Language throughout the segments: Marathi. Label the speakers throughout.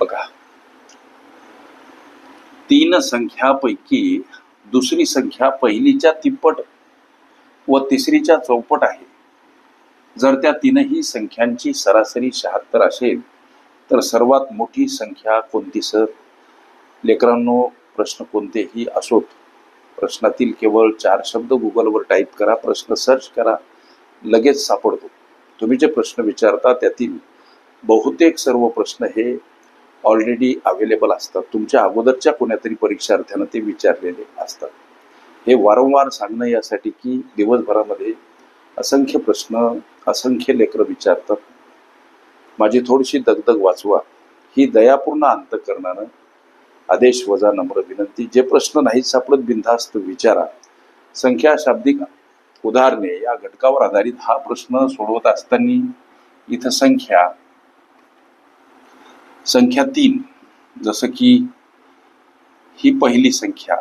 Speaker 1: बघा. तीन संख्यापैकी दुसरी संख्या पहिलीच्या तिप्पट व तिसरीच्या चौपट आहे. जर त्या तीनही संख्यांची सरासरी शहात्तर असेल तर सर्वात मोठी संख्या कोणती सर? लेकरांनो प्रश्न कोणतेही असोत. प्रश्नातील केवळ चार शब्द गुगलवर टाईप करा प्रश्न सर्च करा लगेच सापडतो. तुम्ही जे प्रश्न विचारता त्यातील बहुतेक सर्व प्रश्न हे ऑलरेडी अवेलेबल असतात. तुमच्या अगोदरच्या कोण्यातरी परीक्षार्थ्यानं ते विचारलेले असतात. हे वारंवार सांगणं यासाठी की दिवसभरामध्ये असंख्य प्रश्न असंख्य लेकरं विचारतात. माझी थोडीशी दगदग वाचवा. ही दयापूर्ण अंतकरणानं आदेश वजा नम्र विनंती. जे प्रश्न नाही सापडत बिनधास्त विचारा. संख्या शाब्दिक उदाहरणे. या घटकावर आधारित हा प्रश्न सोडवत असताना इथं संख्या संख्या तीन जसं की ही पहिली संख्या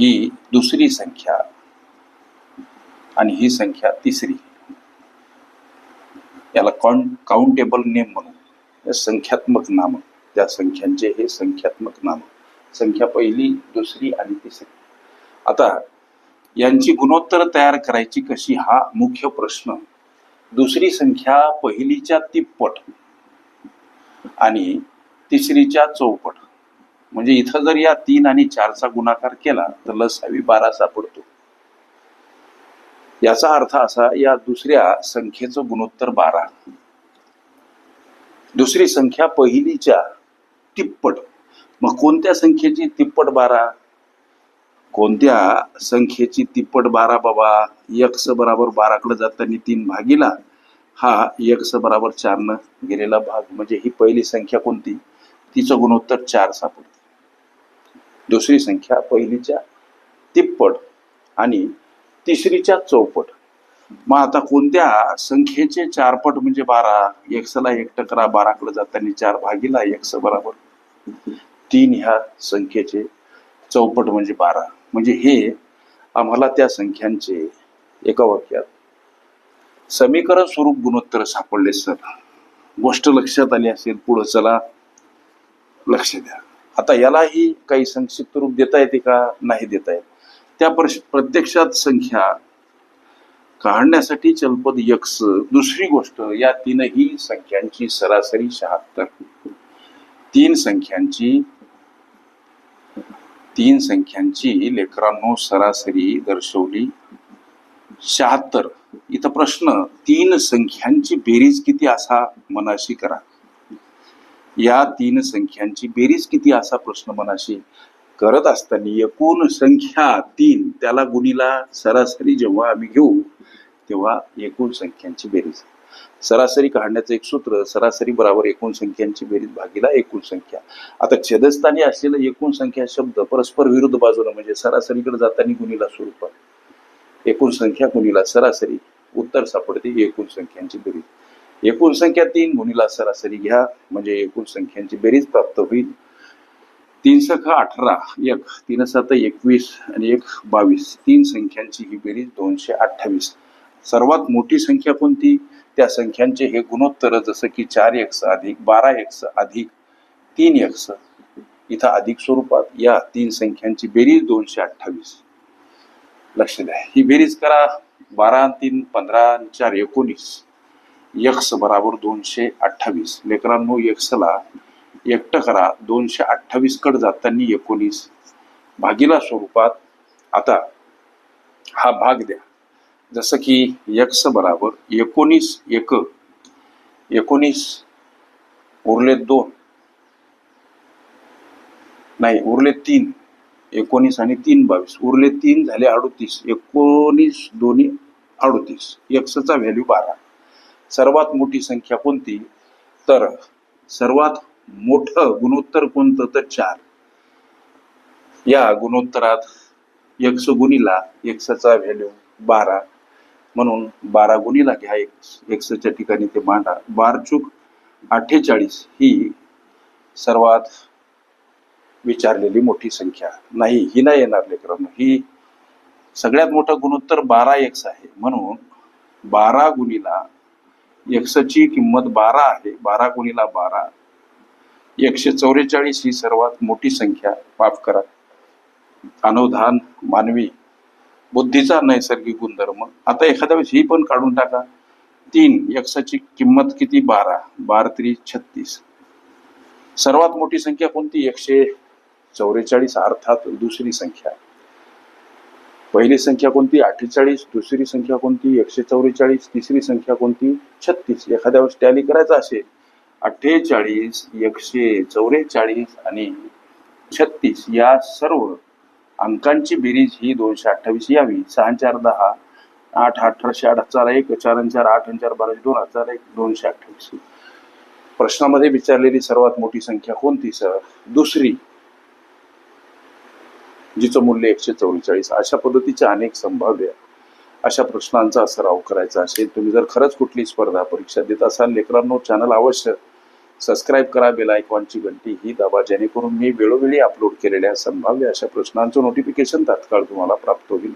Speaker 1: ही दुसरी संख्या आणि ही संख्या तिसरी. याला कॉन काउंटेबल नेम म्हणू. संख्यात्मक नाम. त्या संख्यांचे हे संख्यात्मक नाम. संख्या पहिली दुसरी आणि तिसरी. आता यांची गुणोत्तर तयार करायची कशी? हा मुख्य प्रश्न. दुसरी संख्या पहिलीच्या तिप्पट. आणि तिसरीच्या चौपट. म्हणजे इथं जर या तीन आणि चारचा गुणाकार केला तर लसावी बारा सापडतो याचा अर्थ असा या दुसऱ्या संख्येचं गुणोत्तर बारा. दुसरी संख्या पहिलीच्या तिप्पट. मग कोणत्या संख्येची तिप्पट बारा? कोणत्या संख्येची तिप्पट बारा बाबा? यक्स बराबर बाराकडे जाताना तीन भागीला हा यक्स बराबर चारनं गेलेला भाग म्हणजे ही पहिली संख्या कोणती? तिचं गुणोत्तर चार सापडते. दुसरी संख्या पहिलीच्या तिप्पट आणि तिसरीच्या चौपट. मग आता कोणत्या संख्येचे चारपट म्हणजे बारा? एक्सला एक टकरा बाराकडे जाताना चार भागीला एक्स बराबर. तीन ह्या संख्येचे चौपट म्हणजे बारा. म्हणजे हे आम्हाला त्या संख्यांचे एका वाक्यात समीकरण स्वरूप गुणोत्तर सापडले सर. गोष्ट लक्षात आली असेल पुढं चला. लक्ष द्या. आता यालाही काही संक्षिप्त रूप देता येते का? नाही देता येत. त्या पर- प्रत्यक्षात संख्या काढण्यासाठी चलपद यक्स दुसरी गोष्ट या तीनही संख्यांची सरासरी शहात्तर. तीन संख्यांची तीन संख्यांची लेकरांनो सरासरी दर्शवली. शहात्तर. इथं प्रश्न तीन संख्यांची बेरीज किती असा मनाशी करा. या तीन संख्यांची बेरीज किती असा प्रश्न मनाशी करत असताना एकूण संख्या तीन त्याला गुणीला सरासरी जेव्हा आम्ही घेऊ तेव्हा एकूण संख्यांची बेरीज. सरासरी काढण्याचं एक सूत्र सरासरी बरोबर एकूण संख्यांची बेरीज भागीला एकूण संख्या. आता छेदस्थानी असलेलं एकूण संख्या शब्द परस्पर विरुद्ध बाजूला म्हणजे सरासरीकडे जाताना गुणीला स्वरूपात एकूण संख्या गुणिला सरासरी उत्तर सापडते एकूण संख्यांची बेरीज. एकूण संख्या तीन गुणिला सरासरी घ्या म्हणजे एकूण संख्यांची बेरीज प्राप्त होईल. तीन सख अठरा एक तीन सात एकवीस आणि एक बावीस तीन संख्यांची ही बेरीज दोनशे अठ्ठावीस. सर्वात मोठी संख्या कोणती? त्या संख्यांचे हे गुणोत्तर जसं की चार एक्स अधिक बारा एक्स अधिक तीन एक्स. इथं अधिक स्वरूपात या तीन संख्यांची बेरीज दोनशे अठ्ठावीस. लक्ष द्या. ही बेरीज करा बारा तीन पंधरा चार एकोणीस. यक्स बराबर दोनशे अठ्ठावीस. लेकरांनो यक्सला एकटं करा. दोनशे अठ्ठावीस कड जाताना एकोणीस. भागीला स्वरूपात आता हा भाग द्या. जसं की यक्स बराबर एकोणीस एक. एकोणीस उरले दोन. नाही उरले तीन. एकोणीस आणि तीन बावीस. उरले तीन झाले अडोतीस. एकोणीस दोन्ही अडोतीस. एक्सचा व्हॅल्यू बारा. सर्वात मोठी संख्या कोणती? तर सर्वात मोठं गुणोत्तर कोणतं? तर चार. या गुणोत्तरात एक्स गुणीला एक्सचा व्हॅल्यू बारा. म्हणून बारा गुणीला घ्या एक्स एक्सच्या ठिकाणी ते मांडा. बारचूक अठ्ठेचाळीस ही सर्वात विचारलेली मोठी संख्या. नाही ही नाही येणार लेकरांनो ही सगळ्यात मोठं गुणोत्तर बारा एक्स आहे. म्हणून बारा गुणीला एक्सची किंमत बारा आहे. बारा गुणीला बारा. एकशे चौवेचाळीस ही सर्वात मोठी संख्या. माफ करा. अनुधान मानवी. बुद्धीचा नैसर्गिक गुणधर्म. आता एखाद्या वेळेस ही पण काढून टाका. तीन यक्षाची किंमत किती? बारा. बारा त्री छत्तीस. सर्वात मोठी संख्या कोणती? एकशे चौवेचाळीस अर्थात दुसरी संख्या. पहिली संख्या कोणती? अठ्ठेचाळीस. दुसरी संख्या कोणती? एकशे चौवेचाळीस तिसरी संख्या कोणती? छत्तीस. एखाद्या वेळेस टॅली करायचा असेल अठ्ठेचाळीस एकशे चौवेचाळीस आणि छत्तीस या सर्व अंकांची बेरीज ही दोनशे अठ्ठावीस यावी. सहा चार दहा आठ अठराशे आठ हजार एक चार चार आठ चार बाराशे दोन हजार एक दोनशे अठ्ठावीस. प्रश्नामध्ये विचारलेली सर्वात मोठी संख्या कोणती सर? दुसरी. जिचं मूल्य एकशे चौवेचाळीस अशा पद्धतीच्या अनेक संभाव्य अशा प्रश्नांचा सराव करायचा असेल तुम्ही जर खरंच कुठली स्पर्धा परीक्षा देत असाल लेकरांनो चॅनल अवश्य सबस्क्राईब करा बेल आयकॉनची घंटी ही दाबा जेणेकरून मी वेळोवेळी अपलोड केलेल्या संभाव्य अशा प्रश्नांचं नोटिफिकेशन तात्काळ तुम्हाला प्राप्त होईल.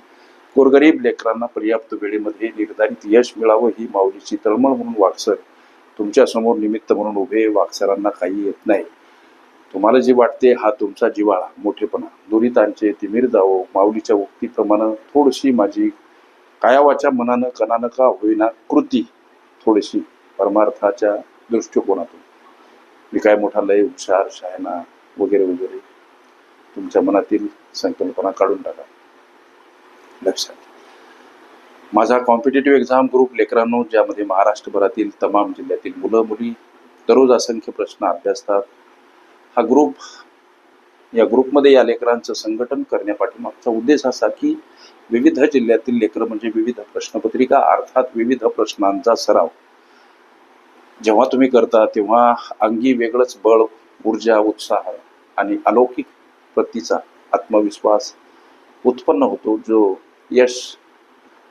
Speaker 1: गोरगरीब लेकरांना पर्याप्त वेळेमध्ये निर्धारित यश मिळावं ही माऊलीची तळमळ म्हणून वागसर तुमच्यासमोर निमित्त म्हणून उभे वागसरांना काही येत नाही. तुम्हाला जे वाटते हा तुमचा जिवाळा मोठेपणा दुरितांचे तिमीर जावो माऊलीच्या उक्तीप्रमाणे थोडीशी माझी कायावाच्या मनानं कणानं का होईना कृती थोडीशी परमार्थाच्या दृष्टिकोनातून. मी काय मोठा लय हुशार शहाणा वगैरे वगैरे तुमच्या मनातील संकल्पना काढून टाका. लक्षात. माझा कॉम्पिटेटिव्ह एक्झाम ग्रुप लेकरांनो ज्यामध्ये महाराष्ट्रभरातील तमाम जिल्ह्यातील मुलं मुली दररोज असंख्य प्रश्न अभ्यासतात हा ग्रुप या ग्रुपमध्ये या लेकरांचं संघटन करण्यापाठीमागचा उद्देश असा की विविध जिल्ह्यातील लेकरं म्हणजे विविध प्रश्नपत्रिका अर्थात विविध प्रश्नांचा सराव. जेव्हा तुम्ही करता तेव्हा अंगी वेगळंच बळ ऊर्जा उत्साह आणि अलौकिक प्रतीचा आत्मविश्वास उत्पन्न होतो जो यश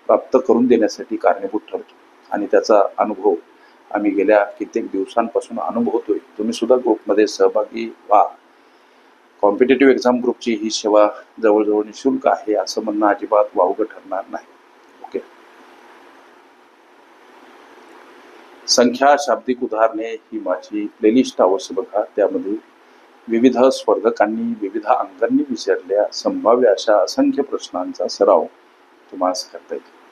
Speaker 1: प्राप्त करून देण्यासाठी कारणीभूत ठरतो आणि त्याचा अनुभव आम्ही गेल्या कित्येक दिवसांपासून अनुभवतोय. तुम्ही सुद्धा ग्रुपमध्ये सहभागी व्हा. कॉम्पिटेटिव्ह एक्झाम ग्रुपची ही सेवा जवळजवळ निशुल्क आहे असं म्हणणं अजिबात वावगं ठरणार नाही. ओके संख्या शाब्दिक उदाहरणे ही माझी प्लेलिस्ट अवश्य बघा. त्यामध्ये विविध स्पर्धकांनी विविध अंगांनी विचारलेल्या संभाव्य अशा असंख्य प्रश्नांचा सराव तुम्हाला करता येईल.